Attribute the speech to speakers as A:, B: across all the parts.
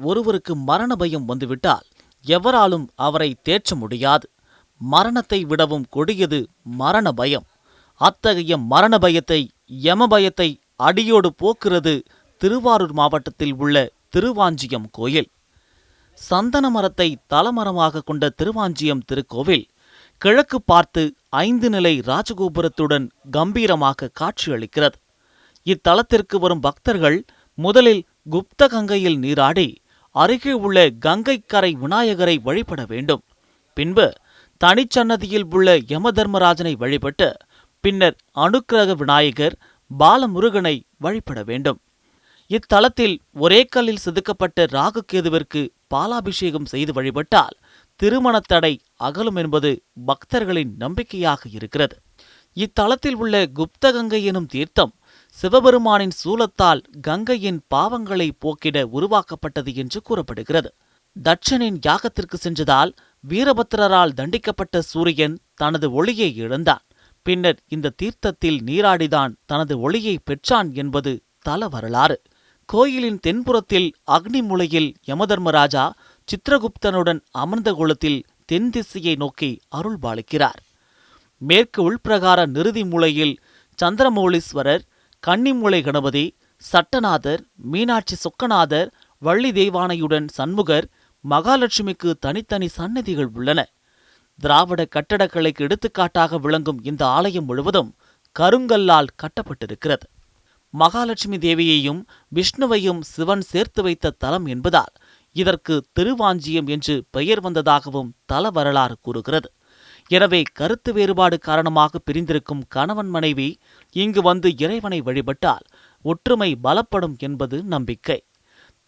A: ஒருவருக்கு மரண பயம் வந்துவிட்டால் எவராலும் அவரை தேற்ற முடியாது. மரணத்தை விடவும் கொடியது மரண பயம். அத்தகைய மரண பயத்தை யம பயத்தை அடியோடு போக்குறது திருவாரூர் மாவட்டத்தில் உள்ள திருவாஞ்சியம் கோயில். சந்தன மரத்தை தலமரமாக கொண்ட திருவாஞ்சியம் திருக்கோவில் கிழக்கு பார்த்து ஐந்து நிலை ராஜகோபுரத்துடன் கம்பீரமாக காட்சியளிக்கிறது இத்தலத்திற்கு வரும் பக்தர்கள் முதலில் குப்த கங்கையில் நீராடி அருகே உள்ள கங்கைக்கரை விநாயகரை வழிபட வேண்டும். பின்பு தனிச்சன்னதியில் உள்ள யமதர்மராஜனை வழிபட்டு பின்னர் அனுக்கிரக விநாயகர் பாலமுருகனை வழிபட வேண்டும். இத்தலத்தில் ஒரே கல்லில் செதுக்கப்பட்ட ராகுகேதுவிற்கு பாலாபிஷேகம் செய்து வழிபட்டால் திருமணத் தடை அகலும் என்பது பக்தர்களின் நம்பிக்கையாக இருக்கிறது. இத்தலத்தில் உள்ள குப்தகங்கை எனும் தீர்த்தம் சிவபெருமானின் சூலத்தால் கங்கையின் பாவங்களை போக்கிட உருவாக்கப்பட்டது என்று கூறப்படுகிறது. தட்சனின் யாகத்திற்கு சென்றதால் வீரபத்திரரால் தண்டிக்கப்பட்ட சூரியன் தனது ஒளியை இழந்தான். பின்னர் இந்த தீர்த்தத்தில் நீராடிதான் தனது ஒளியை பெற்றான் என்பது தல வரலாறு. கோயிலின் தென்புறத்தில் அக்னிமுலையில் யமதர்மராஜா சித்திரகுப்தனுடன் அமர்ந்த குளத்தில் தென் திசையை நோக்கி அருள்பாலிக்கிறார். மேற்கு உள்பிரகார நிறுதி மூலையில் சந்திரமௌலீஸ்வரர் கன்னிமூலை கணபதி சட்டநாதர் மீனாட்சி சொக்கநாதர் வள்ளி தெய்வானையுடன் சண்முகர் மகாலட்சுமிக்கு தனித்தனி சன்னதிகள் உள்ளன. திராவிட கட்டடக்கலைக்கு எடுத்துக்காட்டாக விளங்கும் இந்த ஆலயம் முழுவதும் கருங்கல்லால் கட்டப்பட்டிருக்கிறது. மகாலட்சுமி தேவியையும் விஷ்ணுவையும் சிவன் சேர்த்து வைத்த தலம் என்பதால் இதற்கு திருவாஞ்சியம் என்று பெயர் வந்ததாகவும் தல வரலாறு கூறுகிறது. எனவே கருத்து வேறுபாடு காரணமாக பிரிந்திருக்கும் கணவன் மனைவி இங்கு வந்து இறைவனை வழிபட்டால் ஒற்றுமை பலப்படும் என்பது நம்பிக்கை.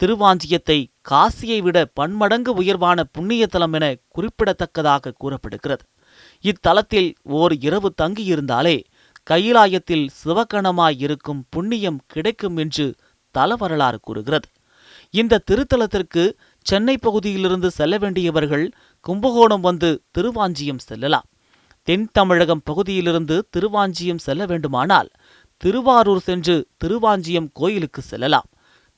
A: திருவாஞ்சியத்தை காசியை விட பன்மடங்கு உயர்வான புண்ணிய தலம் என குறிப்பிடத்தக்கதாக கூறப்படுகிறது. இத்தலத்தில் ஓர் இரவு தங்கியிருந்தாலே கையிலாயத்தில் சிவகணமாய் இருக்கும் புண்ணியம் கிடைக்கும் என்று தல வரலாறு கூறுகிறது. இந்த திருத்தலத்திற்கு சென்னை பகுதியிலிருந்து செல்ல வேண்டியவர்கள் கும்பகோணம் வந்து திருவாஞ்சியம் செல்லலாம். தென் தமிழகம் பகுதியிலிருந்து திருவாஞ்சியம் செல்ல வேண்டுமானால் திருவாரூர் சென்று திருவாஞ்சியம் கோயிலுக்கு செல்லலாம்.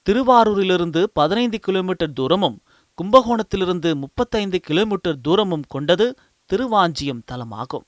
A: திருவாரூரிலிருந்து பதினைந்து கிலோமீட்டர் தூரமும் கும்பகோணத்திலிருந்து முப்பத்தைந்து கிலோமீட்டர் தூரமும் கொண்டது திருவாஞ்சியம் தலமாகும்.